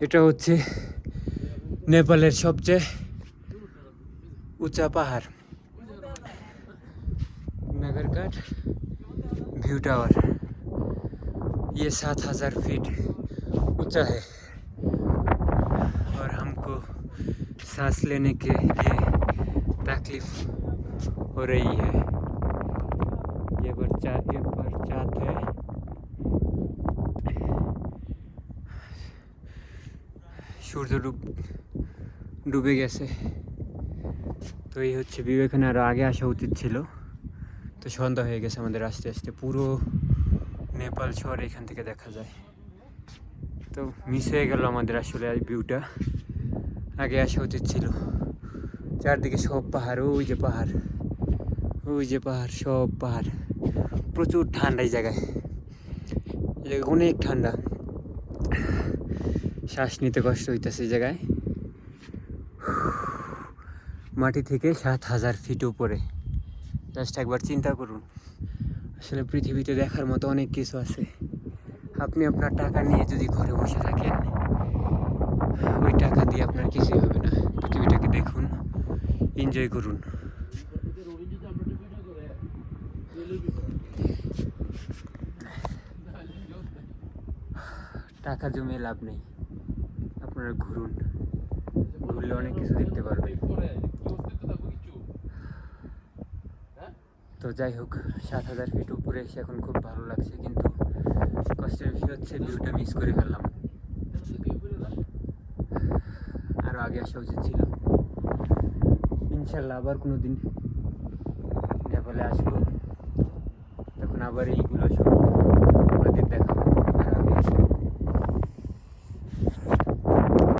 এটা হচ্ছে নেপালের সবচেয়ে উঁচা পাহাড় नगरगढ़ व्यू टावर ये सात हजार फीट ऊंचा है और हमको सांस लेने के लिए तकलीफ हो रही है ये बच्चा ये बरसात है সূর্য ডুব, ডুবে গেছে। তো এই হচ্ছে বিবেকানন্দ আরও আগে আসা উচিত ছিল। তো সন্ধ্যা হয়ে গেছে আমাদের আস্তে আস্তে। পুরো নেপাল শহর এখান থেকে দেখা যায়। তো মিস হয়ে গেল আমাদের আসলে এই ভিউটা আগে আসা উচিত ছিল। চারদিকে সব পাহাড়, ওই যে পাহাড়, ওই যে পাহাড়, সব পাহাড়। প্রচুর ঠান্ডা এই জায়গায়। এই জায়গায় অনেক ঠান্ডা। শ্বাস নিতে কষ্ট হইতেছে এই জায়গায়। মাটি থেকে সাত হাজার ফিট উপরে। জাস্ট একবার চিন্তা করুন। আসলে পৃথিবীতে দেখার মতো অনেক কিছু আছে। আপনি আপনার টাকা নিয়ে যদি ঘরে বসে থাকেন, ওই টাকা দিয়ে আপনার কিছুই হবে না। পৃথিবীটাকে দেখুন এনজয় করুন। টাকা জমিয়ে লাভ নেই। আপনারা ঘুরুন। ঘুরলে অনেক কিছু দেখতে পারবেন তো যাই হোক, সাত হাজার ফিট উপরে এসে এখন খুব ভালো লাগছে, কিন্তু কষ্টের বিষয় হচ্ছে ভিউটা মিস করে ফেললাম। আরও আগে আসা উচিত ছিল। ইনশাল্লাহ আবার কোনো দিন নেপালে আসব। তখন আবার এইগুলো সব